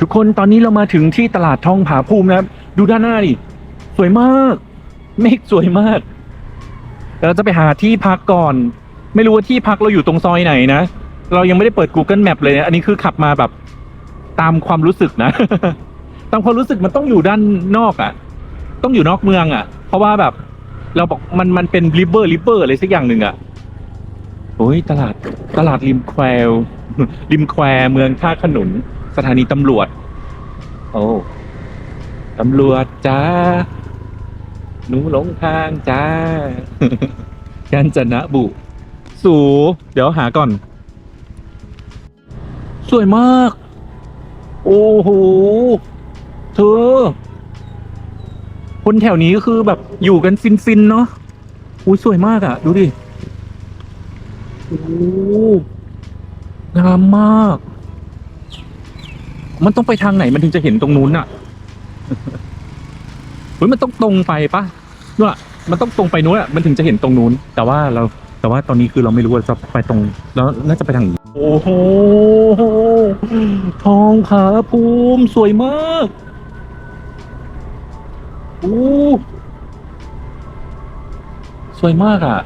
ทุกคนตอนนี้เรามาถึงที่ตลาดทองผาภูมินะครับ ดูด้านหน้าดิสวยมากเมฆสวยมากเราจะไปหาที่พักก่อน ไม่รู้ว่าที่พักเราอยู่ตรงซอยไหนนะ เรายังไม่ได้เปิด Google Map เลยนะอันนี้คือขับมาแบบตามความรู้สึกนะ ตามความรู้สึกมันต้องอยู่ด้านนอกอะ่ะ ต้องอยู่นอกเมืองอะ่ะ เพราะว่าแบบ เราบอกมันมันเป็นริเวอร์ริเวอร์อะไรสักอย่างหนึ่งอะ่ะโอ้ยตลาดตลาดริมแควริมแควเมืองท่าขนุน สถานีตำรวจ โอ้ตำรวจจ้าหนูหลงทางจ้ากาญจนบุ สู เดี๋ยวหาก่อน สวยมาก โอ้โห เธอ คนแถวนี้ก็คือแบบอยู่กันฟินๆเนาะอุ้ยสวยมากอะ่ะ ดูดิ โอ้งามมาก มันต้องไปทางไหนมันถึงจะเห็นตรงนู้นอะเฮ้ยมันต้องตรงไปปะนู่นอะมันต้องตรงไปนู้นอะมันถึงจะเห็นตรงนู้น แต่ว่าเรา แต่ว่าตอนนี้คือเราไม่รู้ว่าจะไปตรง แล้วน่าจะไปทางไหนโอ้โหทองผาภูมิสวยมากโอ้สวยมากอะ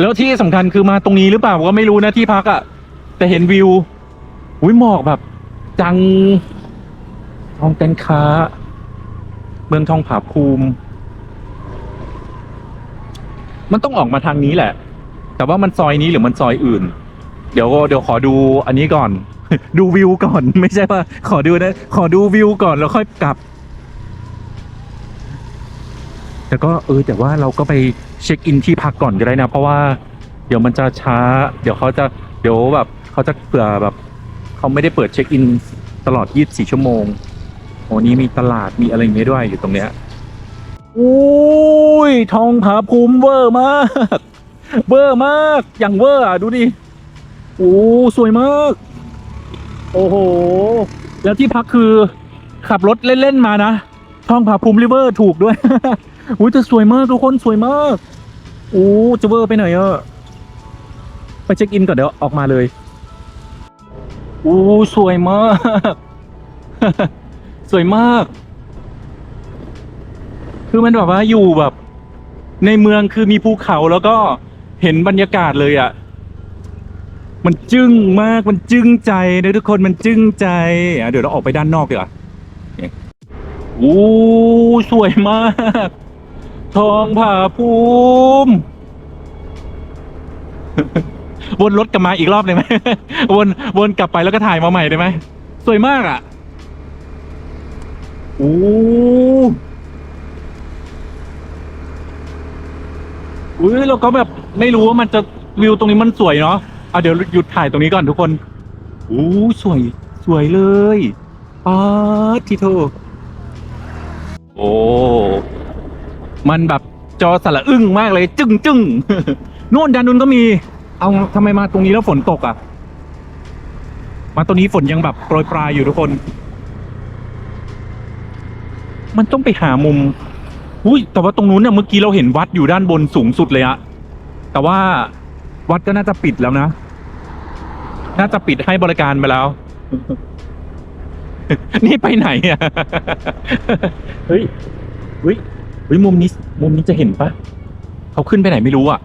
แล้วที่สำคัญคือมาตรงนี้หรือเปล่าก็ไม่รู้นะที่พักอะแต่เห็นวิว อุ้ยหมอกแบบ จังทองกันค้า เมืองทองผาภูมิ มันต้องออกมาทางนี้แหละ แต่ว่ามันซอยนี้หรือมันซอยอื่น เดี๋ยวเดี๋ยวขอดูอันนี้ก่อน ดูวิวก่อน ไม่ใช่ว่า ขอดูนะ ขอดูวิวก่อนแล้วค่อยกลับ แต่ก็เออแต่ว่าเราก็ไปเช็คอินที่พักก่อนก็ได้นะ เพราะว่า เดี๋ยวมันจะช้า เดี๋ยวเขาจะ เดี๋ยวแบบเขาจะเผื่อแบบ เขาไม่ได้เปิดเช็คอินตลอด 24 ชั่วโมงโอ้นี่มีตลาดมีอะไรอย่างเงี้ยด้วยอยู่ตรงเนี้ยอุ้ยทองผาภูมิเวอร์มากเวอร์มากอย่างเวอร์อะดูดิโอ้สวยมาก โอ้โห แล้วที่พักคือขับรถเล่น ๆ มานะทองผาภูมิริเวอร์ถูกด้วยอุ้ยแต่สวยมากทุกคนสวยมากโอ้จะเวอร์ไปไหนอะไปเช็คอินก่อนเดี๋ยวออกมาเลย อ้สวยมาก สวยมาก คือมันแบบว่าอยู่แบบ ในเมืองคือมีภูเขาแล้วก็เห็นบรรยากาศเลยอะ มันจึ้งมากมันจึ้งใจนะทุกคนมันจึ้งใจอะเดี๋ยวเราออกไปด้านนอกดีกว่าโอ้สวยมาก ทองผาภูมิ วนรถกลับมาอีกรอบได้ไหมวนวนกลับไปแล้วก็ถ่ายมาใหม่ได้ไหมสวยมากอะโอ้อุ้ยเราก็แบบไม่รู้ว่ามันจะวิวตรงนี้มันสวยเนาะเอาเดี๋ยวหยุดถ่ายตรงนี้ก่อนทุกคนโอ้สวย สวยเลยป๊าดทีโทโอ้มันแบบจอสละอึ้งมากเลย จึ้งจึ้งนู่นด้านนู้นก็มี เอาทำไมมาตรงนี้แล้วฝนตกอะ มาตรงนี้ฝนยังแบบโปรยปลายอยู่ทุกคน มันต้องไปหามุมอุ้ยแต่ว่าตรงนู้นเนี่ยเมื่อกี้เราเห็นวัดอยู่ด้านบนสูงสุดเลยอะแต่ว่าวัดก็น่าจะปิดแล้วนะ น่าจะปิดให้บริการไปแล้ว นี่ไปไหนอะเฮ้ยเฮ้ยเฮ้ยมุมนี้ มุมนี้จะเห็นปะเขาขึ้นไปไหนไม่รู้อะ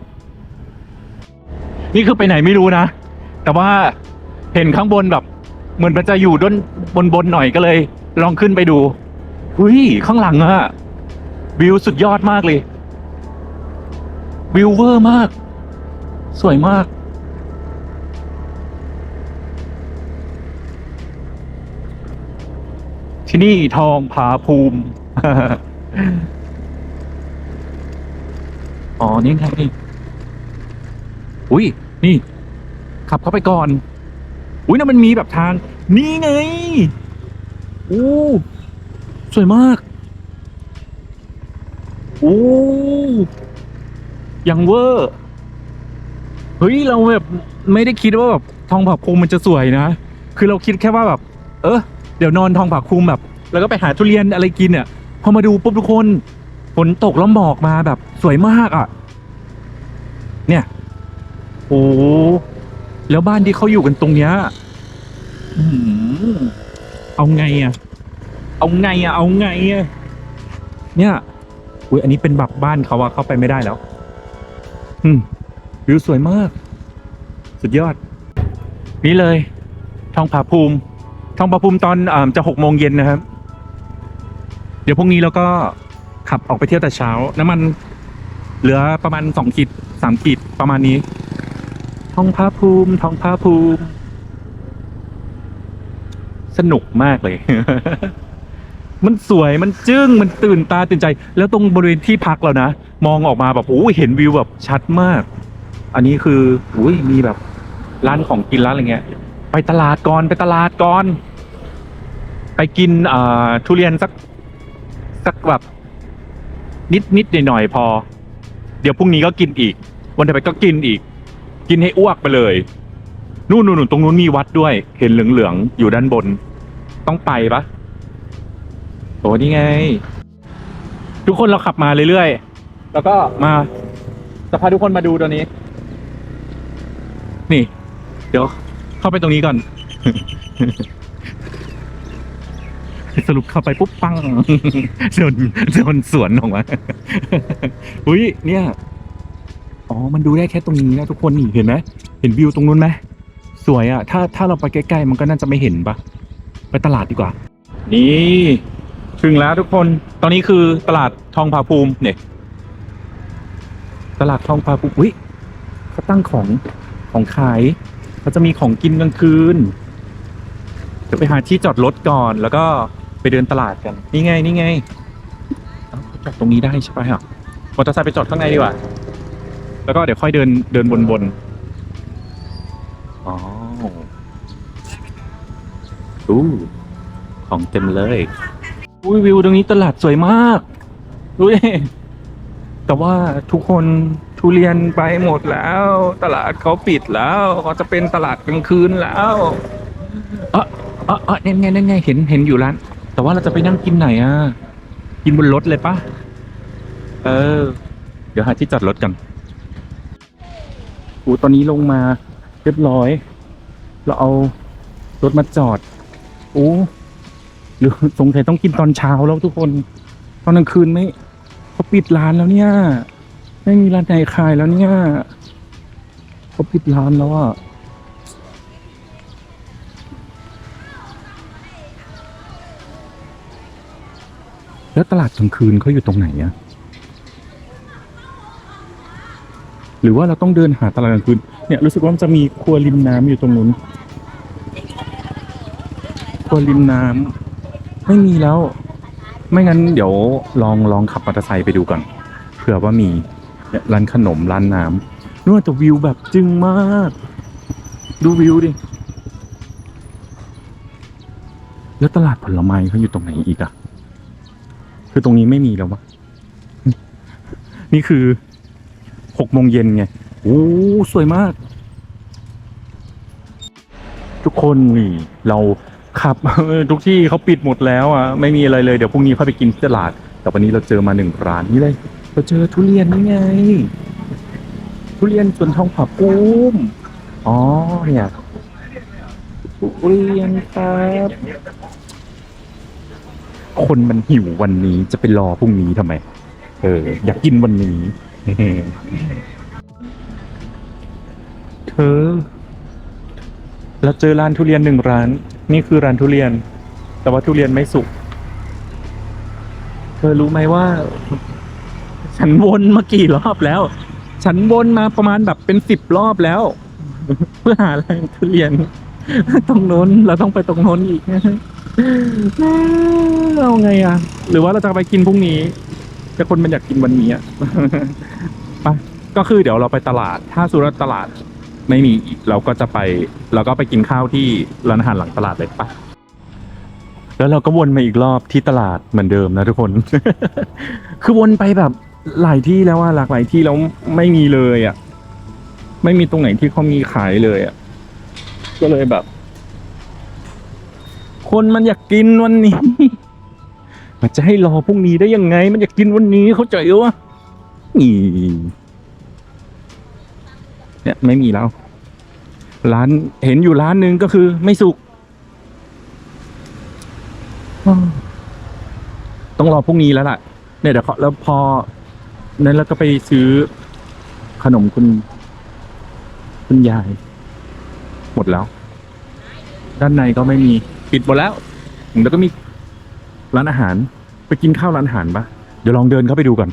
นี่คือไปไหนไม่รู้นะ แต่ว่าเห็นข้างบนแบบ เหมือนมันจะอยู่ด้านบนบนๆหน่อยก็เลย ลองขึ้นไปดูเฮ้ยข้างหลังอะวิวสุดยอดมากเลย วิวเวอร์มาก สวยมาก ที่นี่ทองผาภูมิ อ๋อ นี่ไงนี่ อุ้ยนี่ ขับเข้าไปก่อน อุ้ยนั่นมันมีแบบทาง นี่ไงโอ้สวยมากโอ้ยังเวอร์เฮ้ยเราแบบไม่ได้คิดว่าแบบทองผาภูมิมันจะสวยนะคือเราคิดแค่ว่าแบบ เออเดี๋ยวนอนทองผาภูมิแบบ แล้วก็ไปหาทุเรียนอะไรกินเนี่ยพอมาดูปุ๊บทุกคนฝนตกแล้วหมอกมาแบบสวยมากอะ เนี่ย โอ้แล้วบ้านที่เขาอยู่กันตรงเนี้ยอื้อหือเอาไงอะ เอาไงอะ เอาไงอะ เนี่ยอุ้ยอันนี้เป็นบักบ้านเขาอะเข้าไปไม่ได้แล้ว อืมวิวสวยมาก สุดยอด นี่เลยทองผาภูมิทองผาภูมิตอนอ่าจะหกโมงเย็นนะครับ เดี๋ยวพรุ่งนี้เราก็ขับออกไปเที่ยวแต่เช้า น้ำมัน เหลือประมาณสองขีดสามขีดประมาณนี้ท องผาภูมิท้องผาภูมิ สนุกมากเลย มันสวยมันจึ้งมันตื่นตาตื่นใจ แล้วตรงบริเวณที่พักเรานะ มองออกมาแบบโอ้เห็นวิวแบบชัดมาก อันนี้คืออุ้ยมีแบบร้านของกินร้านอะไรเงี้ย ไปตลาดก่อนไปตลาดก่อน ไปกินอ่าทุเรียนสักสักแบบนิดนิดหน่อยหน่อยๆพอ เดี๋ยวพรุ่งนี้ก็กินอีก วันถัดไปก็กินอีก กินให้อ้วกไปเลย นู่นนู่นตรงนู้นมีวัดด้วย เห็นเหลืองๆอยู่ด้านบน ต้องไปปะโอ้นี่ไง ทุกคนเราขับมาเรื่อยๆ แล้วก็มาจะพาทุกคนมาดูตัวนี้ นี่ เดี๋ยว เข้าไปตรงนี้ก่อน สรุปเข้าไปปุ๊บปังโดนโดนสวนออกมาอุ้ยเนี่ย อ๋อ มันดูได้แค่ตรงนี้นะทุกคนนี่เห็นไหมเห็นวิวตรงนู้นไหมสวยอะ่ะ ถ้าถ้าเราไปใกล้ๆมันก็น่าจะไม่เห็นปะไปตลาดดีกว่า นี่ถึงแล้วทุกคน ตอนนี้คือตลาดทองผาภูมิเนี่ย ตลาดทองผาภูมิอุ้ยเขาตั้งของของขายเขาจะมีของกินกลางคืนเดี๋ยวไปหาที่จอดรถก่อนแล้วก็ไปเดินตลาดกัน นี่ไงนี่ไงจอดตรงนี้ได้ใช่ปะฮะมอเตอร์ไซค์ไปจอดข้างในดีกว่า แล้วก็เดี๋ยวค่อยเดินเดินบนๆอ๋ออู้ของเต็มเลยอุ้ยวิวตรงนี้ตลาดสวยมากดูดิแต่ว่าทุกคนทุเรียนไปหมดแล้ว ตลาดเขาปิดแล้วเขาจะเป็นตลาดกลางคืนแล้วเออเออเออนั่นไงนั่นไงเห็นเห็นอยู่ร้าน แต่ว่าเราจะไปนั่งกินไหนอะ กินบนรถเลยปะเออ เดี๋ยวหาที่จอดรถกัน อูตอนนี้ลงมาเรียบร้อย เราเอารถมาจอด โอ้หรือสงสัยต้องกินตอนเช้าแล้วทุกคน ตอนกลางคืนไม่เขาปิดร้านแล้วเนี่ย ไม่มีร้านไหนขายแล้วเนี่ยเขาปิดร้านแล้วอะแล้วตลาดกลางคืนเขาอยู่ตรงไหนอะ หรือว่าเราต้องเดินหาตลาดกลางคืนเนี่ยรู้สึกว่ามันจะมีครัวริมน้ำอยู่ตรงนู้นครัวริมน้ำไม่มีแล้ว ไม่งั้นเดี๋ยวลองลองขับมอเตอร์ไซค์ไปดูก่อนเผื่อว่ามีร้านขนมร้านน้ำนู่นแต่วิวแบบจึงมาก ดูวิวดิ แล้วตลาดผลไม้เขาอยู่ตรงไหนอีกอะคือตรงนี้ไม่มีแล้ววะนี่คือ หกโมงเย็นไงโอ้สวยมาก ทุกคนนี่เราขับ ทุกที่เขาปิดหมดแล้วอะไม่มีอะไรเลยเดี๋ยวพรุ่งนี้ค่อยไปกินที่ตลาด แต่วันนี้เราเจอมาหนึ่งร้านนี่เลยเราเจอทุเรียนนี่ไง ทุเรียนสวนทองผาปูมอ๋อเนี่ยทุเรียนครับคนมันหิววันนี้จะไปรอพรุ่งนี้ทำไม เออ อยากกินวันนี้ เธอ เราเจอร้านทุเรียนหนึ่งร้าน นี่คือร้านทุเรียน แต่ว่าทุเรียนไม่สุก เธอรู้ไหมว่า ฉันวนมากี่รอบแล้ว ฉันวนมาประมาณแบบเป็นสิบรอบแล้ว เพื่อหาร้านทุเรียน ตรงโน้นเราต้องไปตรงโน้นอีกเอาไงอะ หรือว่าเราจะไปกินพรุ่งนี้ แต่คนมันอยากกินวันนี้อะ ไปก็คือเดี๋ยวเราไปตลาด ถ้าสุรตลาดไม่มีอีกเราก็จะไป เราก็ไปกินข้าวที่ร้านอาหารหลังตลาดเลยปะแล้วเราก็วนมาอีกรอบที่ตลาดเหมือนเดิมนะทุกคน คือวนไปแบบหลายที่แล้วอะหลากหลายที่แล้วไม่มีเลยอะ ไม่มีตรงไหนที่เขามีขายเลยอะ ก็เลยแบบ คนมันอยากกินวันนี้ มันจะให้รอพรุ่งนี้ได้ยังไง มันอยากกินวันนี้เขาใจวะนี่เนี่ยไม่มีแล้ว ร้านเห็นอยู่ร้านหนึ่งก็คือไม่สุก ต้องรอพรุ่งนี้แล้วล่ะ เนี่ยเดี๋ยวเขาแล้วพอ นั้นเราก็ไปซื้อขนมคุณ คุณยาย หมดแล้ว ด้านในก็ไม่มี ปิดหมดแล้ว แล้วก็มี ร้านอาหาร ไปกินข้าวร้านอาหารปะเดี๋ยวลองเดินเข้าไปดูก่อน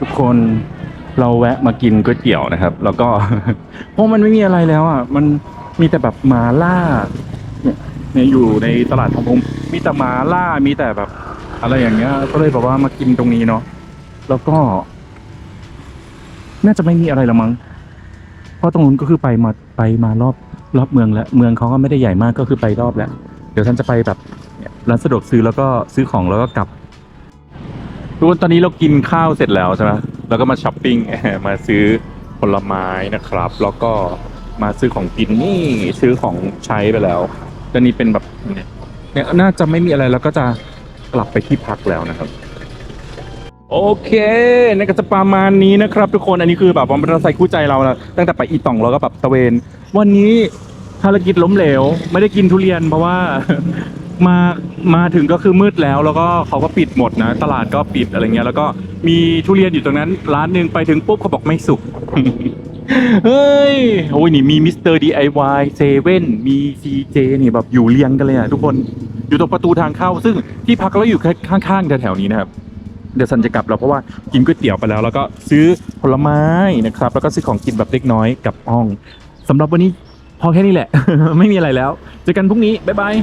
ทุกคนเราแวะมากินก๋วยเตี๋ยวนะครับ แล้วก็ เพราะมันไม่มีอะไรแล้วอะมันมีแต่แบบหมาล่าเนี่ยอยู่ในตลาดทองพงมีแต่หมาล่ามีแต่แบบ อะไรอย่างเงี้ย ก็เลยแบบว่ามากินตรงนี้เนาะแล้วก็ น่าจะไม่มีอะไรละมั้งเพราะตรงนู้นก็คือไปมาไปมารอบรอบเมืองแล้ว เมืองเขาก็ไม่ได้ใหญ่มากก็คือไปรอบแล้ว เดี๋ยวฉันจะไปแบบ ร้านสะดวกซื้อแล้วก็ซื้อของแล้วก็กลับทุกคนตอนนี้เรากินข้าวเสร็จแล้วใช่ไหมแล้วก็มาช้อปปิ้งมาซื้อผลไม้นะครับ แล้วก็มาซื้อของกินนี่ซื้อของใช้ไปแล้วตอนนี้เป็นแบบเนี่ยน่าจะไม่มีอะไรแล้วก็จะกลับไปที่พักแล้วนะครับ โอเคนั่นก็จะประมาณนี้นะครับ ทุกคนอันนี้คือแบบว่ามันใส่คู่ใจเรานะตั้งแต่ไปอีต่องเราก็แบบตะเวน วันนี้ภารกิจล้มเหลว ไม่ได้กินทุเรียนเพราะว่า มามาถึงก็คือมืดแล้ว แล้วก็เขาก็ปิดหมดนะ ตลาดก็ปิดอะไรเงี้ยแล้วก็มีทุเรียนอยู่ตรงนั้น ร้านหนึ่งไปถึงปุ๊บเขาบอกไม่สุก เฮ้ยโอ้ยนี่มีมิสเตอร์ดีไอวายเซเว่นมีซีเจนี่แบบอยู่เรียงกันเลยอะทุกคนอยู่ตรงประตูทางเข้า ซึ่งที่พักเราอยู่ข้างๆแถวๆนี้นะครับเดี๋ยวซันจะกลับแล้วเพราะว่ากินก๋วยเตี๋ยวไปแล้ว แล้วก็ซื้อผลไม้นะครับ แล้วก็ซื้อของกินแบบเล็กน้อยกลับห้องสำหรับวันนี้พอแค่นี้แหละ ไม่มีอะไรแล้ว เจอกันพรุ่งนี้ บ๊ายบาย